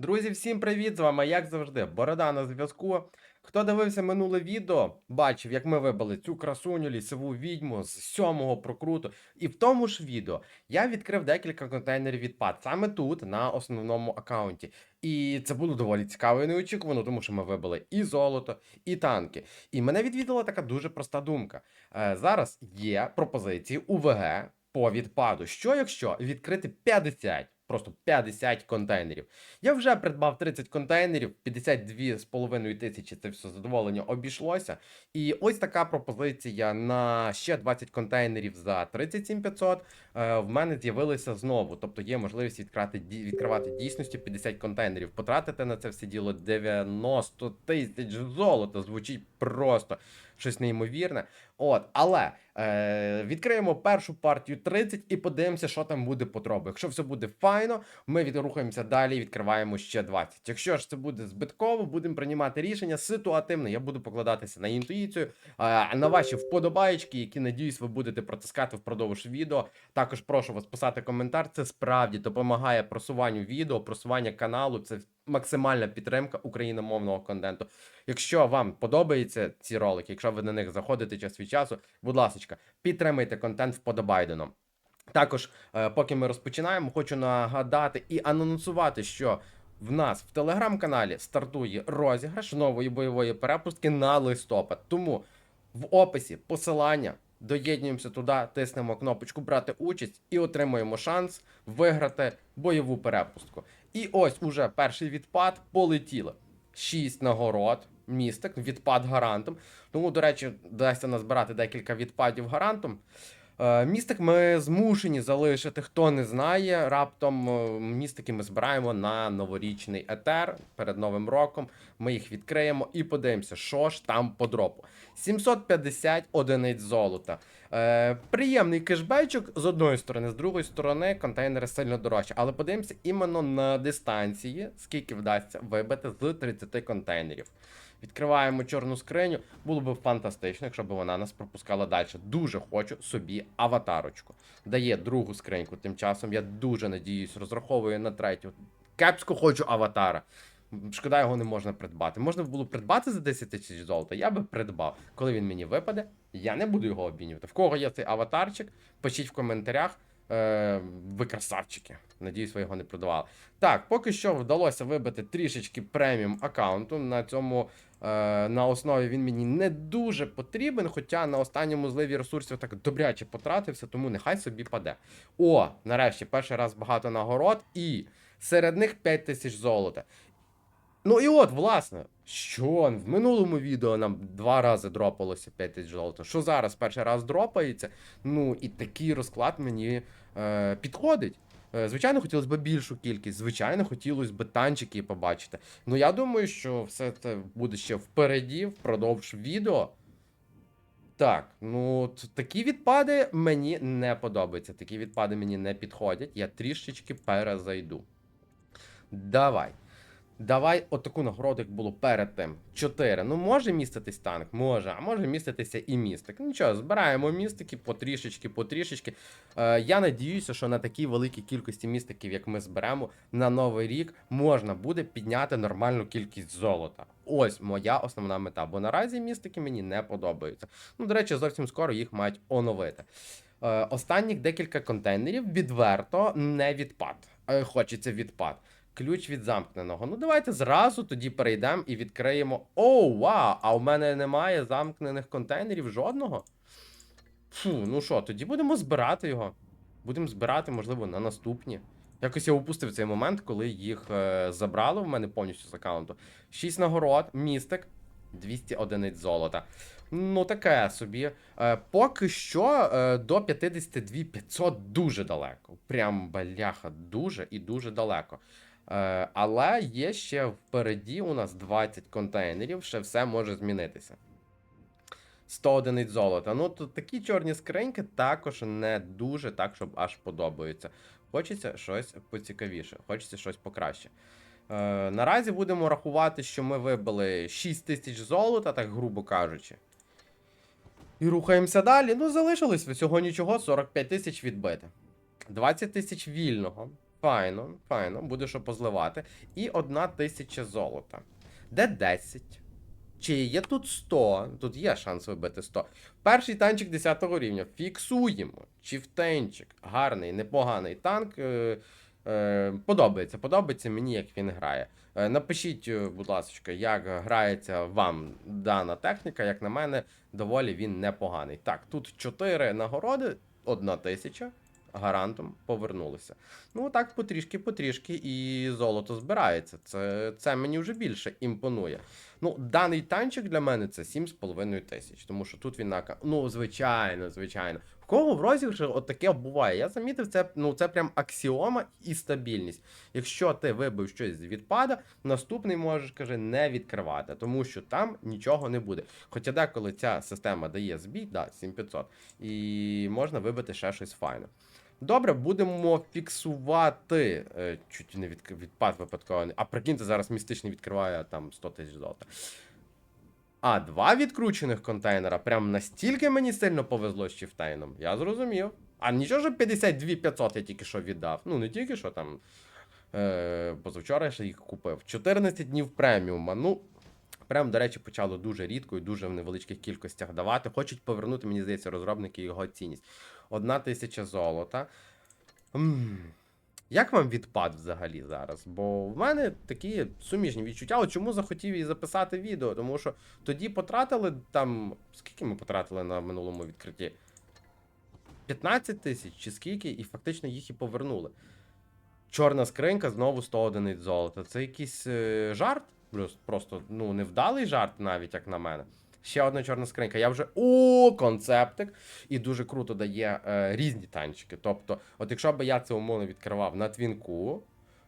Друзі, всім привіт! З вами, як завжди, Борода на зв'язку. Хто дивився минуле відео, бачив, як ми вибили цю красуню лісову відьму з сьомого прокруту. І в тому ж відео я відкрив декілька контейнерів відпад саме тут, на основному аккаунті. І це було доволі цікаво і неочікувано, тому що ми вибили і золото, і танки. І мене відвідала така дуже проста думка. Е, зараз є пропозиції УВГ по відпаду. Що якщо відкрити 50, просто 50 контейнерів? Я вже придбав 30 контейнерів, 52,5 тисячі це все задоволення обійшлося. І ось така пропозиція на ще 20 контейнерів за 37 500 е, в мене з'явилися знову. Тобто є можливість відкривати, відкривати дійсності 50 контейнерів. Потратити на це все діло 90 тисяч золота. Звучить просто щось неймовірне. От, але е, відкриємо першу партію 30 і подивимося, що там буде по дробу. Якщо все буде файно, ми відрухаємося далі і відкриваємо ще 20. Якщо ж це буде збитково, будемо приймати рішення ситуативно. Я буду покладатися на інтуїцію, е, на ваші вподобаєчки, які надіюсь, ви будете протискати впродовж відео. Також прошу вас писати коментар. Це справді допомагає просуванню відео, просуванню каналу. Це максимальна підтримка україномовного контенту. Якщо вам подобаються ці ролики, якщо ви на них заходите час від часу, будь ласка, підтримайте контент вподобайденом. Також, е, поки ми розпочинаємо, хочу нагадати і анонсувати, що в нас в телеграм-каналі стартує розіграш нової бойової перепустки на листопад. Тому в описі посилання. Доєднуємося туди, тиснемо кнопочку брати участь і отримуємо шанс виграти бойову перепустку. І ось уже перший відпад полетіли. Шість нагород, містик, відпад гарантом. Тому, до речі, вдасться назбирати декілька відпадів гарантом. Е, Містик ми змушені залишити, хто не знає. Раптом е, містики ми збираємо на новорічний етер перед Новим роком. Ми їх відкриємо і подивимося, що ж там по дропу. 750 одиниць золота. Е, приємний кешбечок з одної сторони, з другої сторони контейнери сильно дорожчі. Але подивимося іменно на дистанції, скільки вдасться вибити з 30 контейнерів. Відкриваємо чорну скриню. Було б фантастично, якщо б вона нас пропускала далі. Дуже хочу собі аватарочку. Дає другу скриньку. Тим часом я дуже надіюсь, розраховую на третю. Кепсько хочу аватара. Шкода, його не можна придбати. Можна було придбати за 10 тисяч золота, я би придбав. Коли він мені випаде, я не буду його обмінювати. В кого є цей аватарчик, пишіть в коментарях. Е, ви красавчики. Надіюсь, ви його не продавали. Так, поки що вдалося вибити трішечки преміум аккаунту. На цьому на основі він мені не дуже потрібен, хоча на останньому зливі ресурсів так добряче потратився, тому нехай собі паде. О, нарешті, перший раз багато нагород, і серед них 5 тисяч золота. Ну і от, власне, що в минулому відео нам два рази дропалося 5 тисяч золота. Що зараз перший раз дропається? Ну і такий розклад мені е, підходить. Е, Звичайно, хотілося б більшу кількість, звичайно, хотілося б танчики побачити. Ну я думаю, що все це буде ще впереді, впродовж відео. Так, ну от такі відпади мені не подобаються. Такі відпади мені не підходять. Я трішечки перезайду. Давай. Давай отаку нагороду, як було перед тим. 4. Ну, може міститись танк? Може, а може міститися і містик. Нічого, збираємо містики потрішечки, потрішечки. Е, я надіюся, що на такій великій кількості містиків, як ми зберемо, на новий рік можна буде підняти нормальну кількість золота. Ось моя основна мета, бо наразі містики мені не подобаються. Ну, до речі, зовсім скоро їх мають оновити. Е, останніх декілька контейнерів відверто не відпад. Е, хочеться відпад. Ключ від замкненого. Ну, давайте зразу тоді перейдемо і відкриємо. Оу, вау! А у мене немає замкнених контейнерів жодного. Фу, ну що, тоді будемо збирати його. Будемо збирати, можливо, на наступні. Якось я упустив цей момент, коли їх е, забрали в мене повністю з аккаунту. 6 нагород, містик, 200 одиниць золота. Ну, таке собі. Е, поки що е, до 52 500 дуже далеко. Прям баляха, дуже і дуже далеко. Е, але є ще впереді у нас 20 контейнерів, ще все може змінитися. 100 одиниць золота. Ну, тут такі чорні скриньки також не дуже так, щоб аж подобаються. Хочеться щось поцікавіше, хочеться щось покраще. Е, наразі будемо рахувати, що ми вибили 6 тисяч золота, так грубо кажучи. І рухаємося далі. Ну, залишилось всього нічого, 45 тисяч відбити. 20 тисяч вільного. Файно, файно, буде що позливати. І одна тисяча золота. Де 10? Чи є тут 100? Тут є шанс вибити 100. Перший танчик 10 рівня. Фіксуємо. Чіфтенчик. Гарний, непоганий танк. Е, е, подобається. Подобається мені, як він грає. Е, напишіть, е, будь ласка, як грається вам дана техніка. Як на мене, доволі він непоганий. Так, тут 4 нагороди, 1 тисяча. Гарантом повернулися. Ну так потрішки, потрішки, і золото збирається. Це, це мені вже більше імпонує. Ну, даний танчик для мене це 7,5 тисяч, тому що тут він на Ну, звичайно, звичайно. Кого в розіграші от таке буває? Я замітив, це, ну, це прям аксіома і стабільність. Якщо ти вибив щось з відпада, наступний можеш, каже, не відкривати, тому що там нічого не буде. Хоча деколи ця система дає збій, да, 7500, і можна вибити ще щось файне. Добре, будемо фіксувати. Е, чуть не від, відпад випадково. А прикиньте, зараз містичний відкриває там 100 тисяч золота. А, два відкручених контейнера. Прям настільки мені сильно повезло з Чіфтейном. Я зрозумів. А нічого ж 52 500 я тільки що віддав. Ну, не тільки що там. Е, позавчора я ще їх купив. 14 днів преміума. Ну, Прям, до речі, почало дуже рідко і дуже в невеличких кількостях давати. Хочуть повернути, мені здається, розробники його цінність. Одна тисяча золота. М, Як вам відпад взагалі зараз? Бо в мене такі суміжні відчуття. От чому захотів і записати відео? Тому що тоді потратили там. Скільки ми потратили на минулому відкритті? 15 тисяч чи скільки, і фактично їх і повернули. Чорна скринька знову 100 одиниць золота. Це якийсь е, жарт? Плюс просто ну, невдалий жарт, навіть як на мене. Ще одна чорна скринька. Я вже о, концептик. І дуже круто дає е, різні танчики. Тобто, от якщо б я це умовно відкривав на твінку,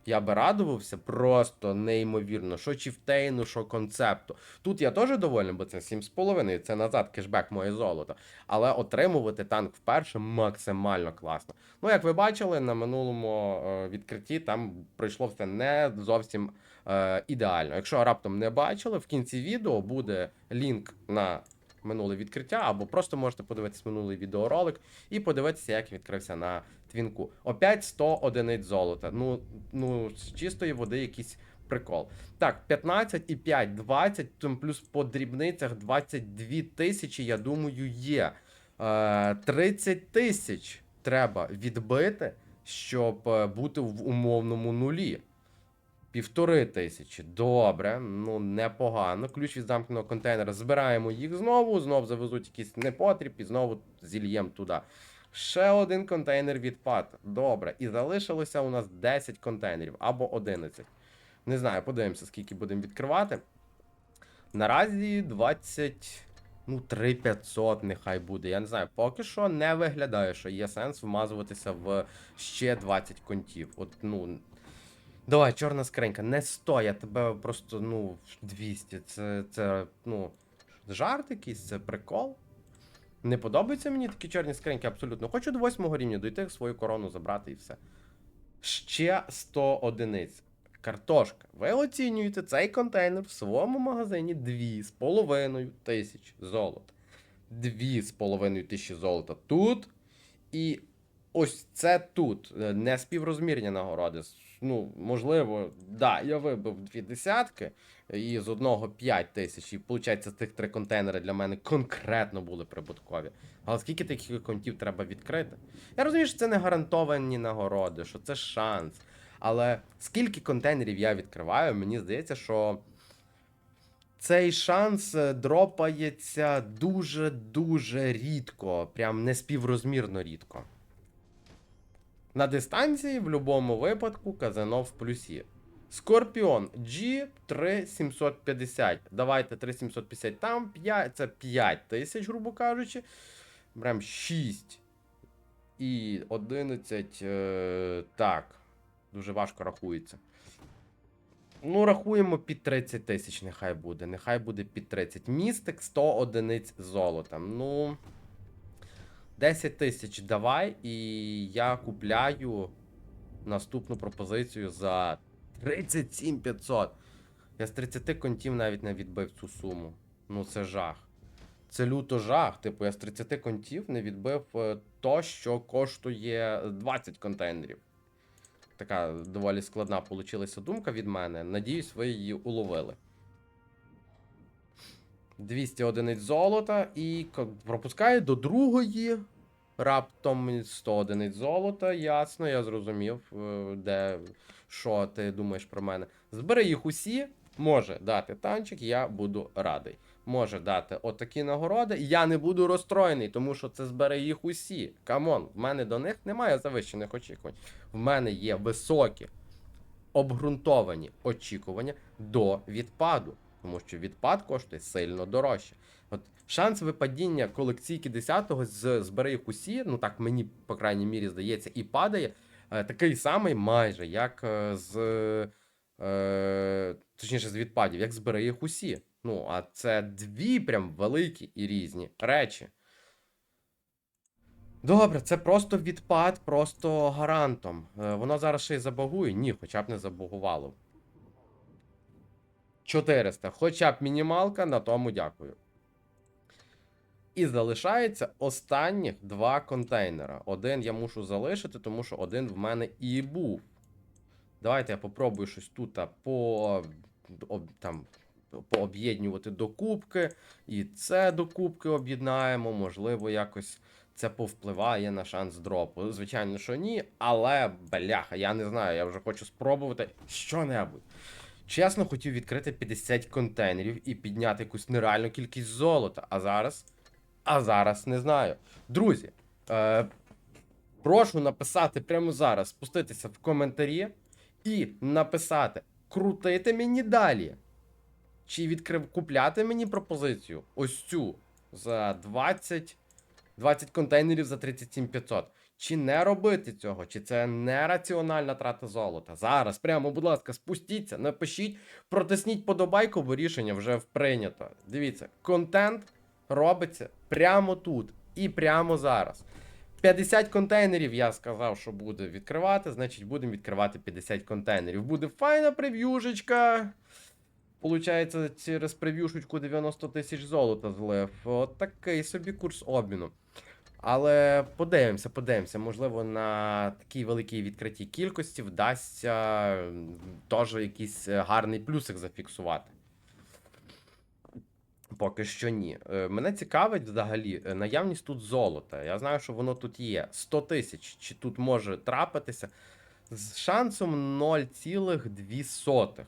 я би радувався просто неймовірно. Що чіфтейну, що концепту. Тут я теж довольний, бо це 7,5, це назад кешбек моє золото. Але отримувати танк вперше максимально класно. Ну, як ви бачили, на минулому е, відкритті там пройшло все не зовсім е, ідеально. Якщо раптом не бачили, в кінці відео буде лінк на минуле відкриття, або просто можете подивитися минулий відеоролик і подивитися, як відкрився на твінку. Опять 100 одиниць золота. Ну, ну з чистої води якийсь прикол. Так, 15 і 5, 20, там плюс по дрібницях 22 тисячі, я думаю, є. Е, 30 тисяч треба відбити, щоб е, бути в умовному нулі. Півтори тисячі. Добре, ну непогано. Ключ від замкненого контейнера. Збираємо їх знову, знов завезуть якийсь непотріб і знову зільєм туди. Ще один контейнер відпад. Добре. І залишилося у нас 10 контейнерів або 11. Не знаю, подивимося, скільки будемо відкривати. Наразі 20. Ну, 3500 нехай буде. Я не знаю, поки що не виглядає, що є сенс вмазуватися в ще 20 контів. От, ну. Давай, чорна скринька, не 100, я тебе просто, ну, 200. Це, це, ну, жарт якийсь, це прикол. Не подобаються мені такі чорні скриньки абсолютно. Хочу до 8 рівня дойти, свою корону забрати і все. Ще 100 одиниць. Картошка. Ви оцінюєте цей контейнер в своєму магазині 2,5 тисяч золота. 2,5 тисячі золота тут. І ось це тут. Е, Не співрозмірні нагороди. Ну, можливо, да, я вибив дві десятки і з одного 5 тисяч. І виходить, тих три контейнери для мене конкретно були прибуткові. Але скільки таких контів треба відкрити? Я розумію, що це не гарантовані нагороди, що це шанс. Але скільки контейнерів я відкриваю, мені здається, що цей шанс е, дропається дуже-дуже рідко, прям неспіврозмірно рідко. На дистанції в будь-якому випадку казано в плюсі. Скорпіон G 3750. Давайте 3750 там 5, це 5 тисяч, грубо кажучи. Берем 6 і 11. Е, так. Дуже важко рахується. Ну, рахуємо під 30 тисяч, нехай буде. Нехай буде під 30. Містик 100 одиниць золота. Ну. 10 тисяч давай, і я купляю наступну пропозицію за 37 500. Я з 30 контів навіть не відбив цю суму. Ну це жах. Це люто жах. Типу, я з 30 контів не відбив е, то, що коштує 20 контейнерів. така доволі складна получилася думка від мене. Надіюсь, ви її уловили. 200 одиниць золота і пропускаю до другої. Раптом 100 одиниць золота. Ясно, я зрозумів, е, де що ти думаєш про мене. Збери їх усі. Може дати танчик, я буду радий. Може дати отакі нагороди. Я не буду розстроєний, тому що це збере їх усі. Камон, в мене до них немає завищених очікувань. В мене є високі обґрунтовані очікування до відпаду, тому що відпад коштує сильно дорожче. От шанс випадіння колекційки 10-го з збери їх усі, ну так мені, по крайній мірі, здається, і падає. е, Такий самий майже, як е, з. Е, точніше, з відпадів, як збери їх усі. Ну, а це дві прям великі і різні речі. Добре, це просто відпад, просто гарантом. Е, воно зараз ще й забагує? Ні, хоча б не забагувало. 400. Хоча б мінімалка, на тому дякую. І залишається останніх два контейнера. Один я мушу залишити, тому що один в мене і був. Давайте я попробую щось тут по, там, пооб'єднувати докупки. І це докупки об'єднаємо. Можливо, якось це повпливає на шанс дропу. Звичайно, що ні, але бляха, я не знаю, я вже хочу спробувати що-небудь. Чесно, хотів відкрити 50 контейнерів і підняти якусь нереальну кількість золота. А зараз. А зараз не знаю. Друзі, е, прошу написати прямо зараз, спуститися в коментарі і написати, крутити мені далі. Чи відкрив купляти мені пропозицію ось цю за 20, 20 контейнерів за 37500. Чи не робити цього, чи це нераціональна трата золота? Зараз, прямо, будь ласка, спустіться, напишіть, протисніть подобайку, бо рішення вже прийнято. Дивіться, контент робиться прямо тут і прямо зараз. 50 контейнерів я сказав, що буде відкривати, значить будемо відкривати 50 контейнерів. Буде файна прев'юшечка. Получається, через прев'юшечку 90 тисяч золота злив. От такий собі курс обміну. Але подивимося, подивимося. Можливо, на такій великій відкритій кількості вдасться теж якийсь е, гарний плюсик зафіксувати. Поки що ні. Е, Мене цікавить взагалі е, наявність тут золота. Я знаю, що воно тут є. 100 тисяч. Чи тут може трапитися з шансом 0,2.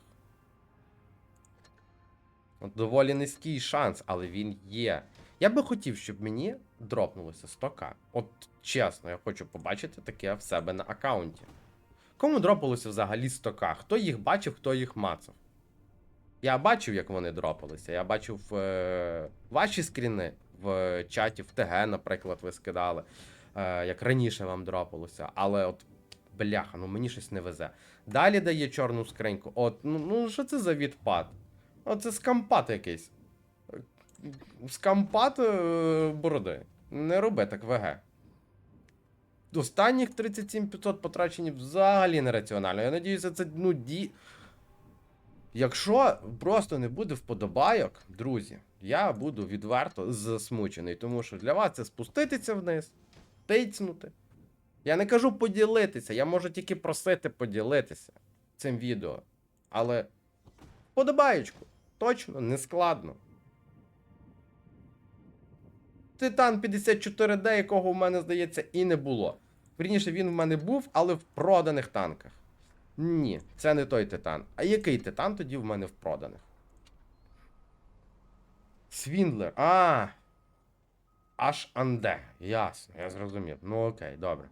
От Доволі низький шанс, але він є. Я би хотів, щоб мені дропнулося 100к. От чесно, я хочу побачити таке в себе на аккаунті. Кому дропалося взагалі 100к? Хто їх бачив, хто їх мацав? Я бачив, як вони дропалися. Я бачив е, ваші скріни в чаті, в ТГ, наприклад, ви скидали, е, як раніше вам дропалося. Але от, бляха, ну мені щось не везе. Далі дає чорну скриньку. От, ну, ну що це за відпад? Оце скампат якийсь. Скампат е, бороди. Не роби так ВГ. Останніх 37500 потрачені взагалі нераціонально. Я надіюся, це ну ді. Якщо просто не буде вподобайок, друзі, я буду відверто засмучений, тому що для вас це спуститися вниз, тицнути. Я не кажу поділитися, я можу тільки просити поділитися цим відео. Але вподобаєчку точно не складно. Титан 54D, якого в мене, здається, і не було. Вірніше, він в мене був, але в проданих танках. Ні, це не той титан. А який титан тоді в мене в проданих? Свіндлер. А. Аж Анде. Ясно, я зрозумів. Ну окей, добре.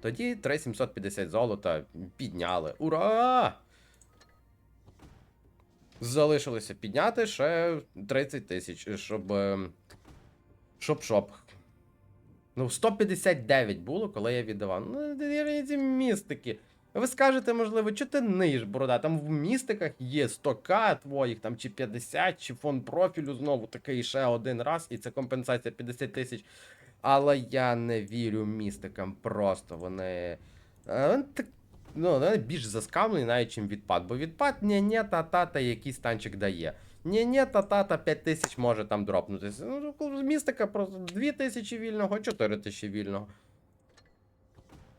Тоді 3750 золота підняли. Ура! Залишилося підняти ще 30 тисяч, щоб. Щоб. Ну, 159 було, коли я віддавав. Ну, ці містики. Ви скажете, можливо, що ти ниш, борода? Там в містиках є 100к твоїх, там чи 50, чи фон профілю знову такий ще один раз, і це компенсація 50 тисяч. Але я не вірю містикам, просто вони. е, вони так, ну, більш заскамлені навіть, чим відпад. Бо відпад ні-ні, та-та-та якийсь танчик дає. Ні-ні, та-та-та 5 тисяч може там дропнутися. Ну, містика просто 2 тисячі вільного, 4 тисячі вільного.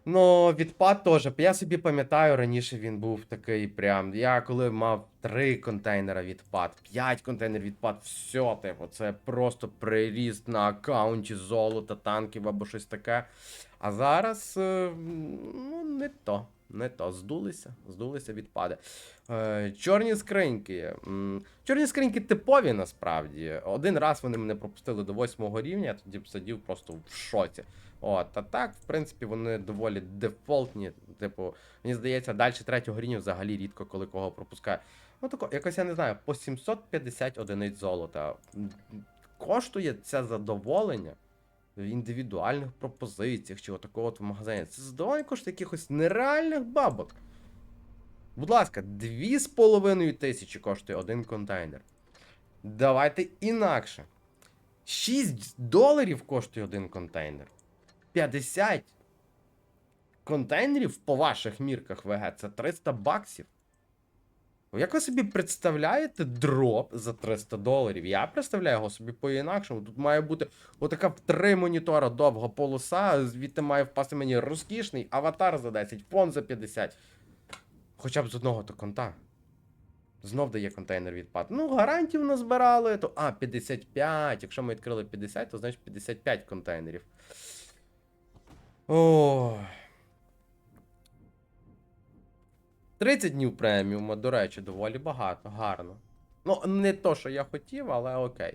Ну, відпад теж. Я собі пам'ятаю, раніше він був такий прям. Я коли мав три контейнера відпад, п'ять контейнерів відпад, все, типу, це просто приріст на аккаунті золота, танків або щось таке. А зараз е, ну, не то. Не то. Здулися, здулися відпади. Е, чорні скриньки. Чорні скриньки типові насправді. Один раз вони мене пропустили до восьмого рівня, я тоді б сидів просто в шоці. От, а так, в принципі, вони доволі дефолтні. Типу, мені здається, далі третього рівня взагалі рідко коли кого пропускає. Ну, тако, якось я не знаю, по 750 одиниць золота. Коштує це задоволення індивідуальних пропозиціях чи отакого от в магазині. Це задоволення коштує якихось нереальних бабок. Будь ласка, 2,5 тисячі коштує один контейнер. Давайте інакше. 6 доларів коштує один контейнер. 50 контейнерів по ваших мірках ВГ це 300 баксів. Як ви собі представляєте дроп за 300 доларів? Я представляю його собі по-інакшому. Тут має бути отака в три монітора довга полоса, звідти має впасти мені розкішний аватар за 10, фон за 50. Хоча б з одного то конта. Знов дає контейнер відпад. Ну, гарантів назбирали, то. А, 55. Якщо ми відкрили 50, то значить 55 контейнерів. О. 30 днів преміума, до речі, доволі багато, гарно. Ну, не то, що я хотів, але окей.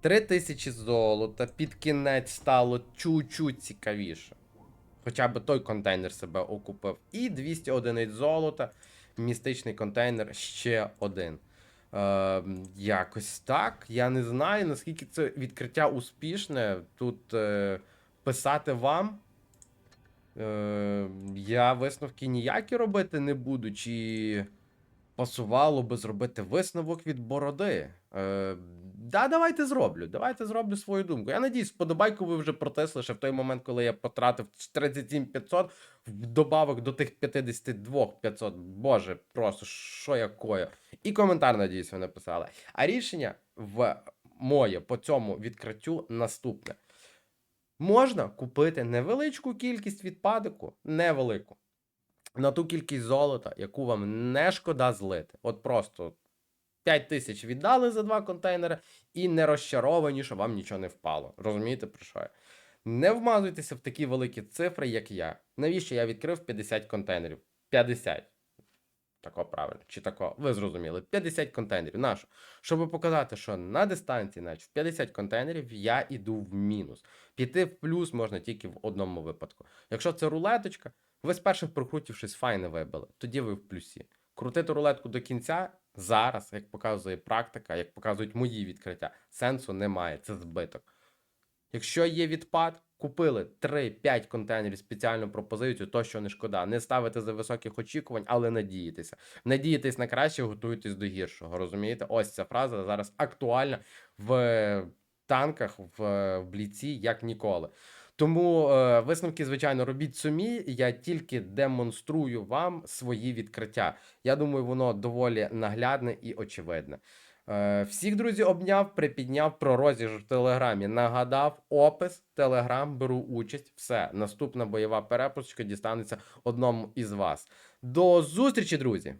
3000 золота, під кінець стало чуть-чуть цікавіше. Хоча б той контейнер себе окупив. І 200 одиниць золота, містичний контейнер ще один. Е, якось так. Я не знаю, наскільки це відкриття успішне. Тут е, писати вам. Е, я висновки ніякі робити не буду, чи пасувало би зробити висновок від бороди. Е, да, давайте зроблю. Давайте зроблю свою думку. Я надіюсь, подобайку ви вже протисли ще в той момент, коли я потратив 37 500 в добавок до тих 52 500. Боже, просто що я. І коментар, надіюсь, ви написали. А рішення в моє по цьому відкриттю наступне. Можна купити невеличку кількість відпадику, невелику, на ту кількість золота, яку вам не шкода злити. От просто 5 тисяч віддали за два контейнери і не розчаровані, що вам нічого не впало. Розумієте, про що я? Не вмазуйтеся в такі великі цифри, як я. Навіщо я відкрив 50 контейнерів? 50. Тако правильно, чи тако, ви зрозуміли, 50 контейнерів. Нащо? Щоб показати, що на дистанції, значить, в 50 контейнерів я іду в мінус. Піти в плюс можна тільки в одному випадку. Якщо це рулеточка, ви з перших прокрутів щось файне вибили, тоді ви в плюсі. Крутити рулетку до кінця зараз, як показує практика, як показують мої відкриття, сенсу немає, це збиток. Якщо є відпад, купили 3-5 контейнерів спеціальну пропозицію, то що не шкода. Не ставите за високих очікувань, але надієтеся. Надієтесь на краще, готуйтесь до гіршого. Розумієте? Ось ця фраза зараз актуальна в танках, в, бліці, як ніколи. Тому е, висновки, звичайно, робіть самі. Я тільки демонструю вам свої відкриття. Я думаю, воно доволі наглядне і очевидне. Е, всіх друзі обняв, припідняв про розіграш в телеграмі. Нагадав опис, телеграм, беру участь. Все, наступна бойова перепустка дістанеться одному із вас. До зустрічі, друзі!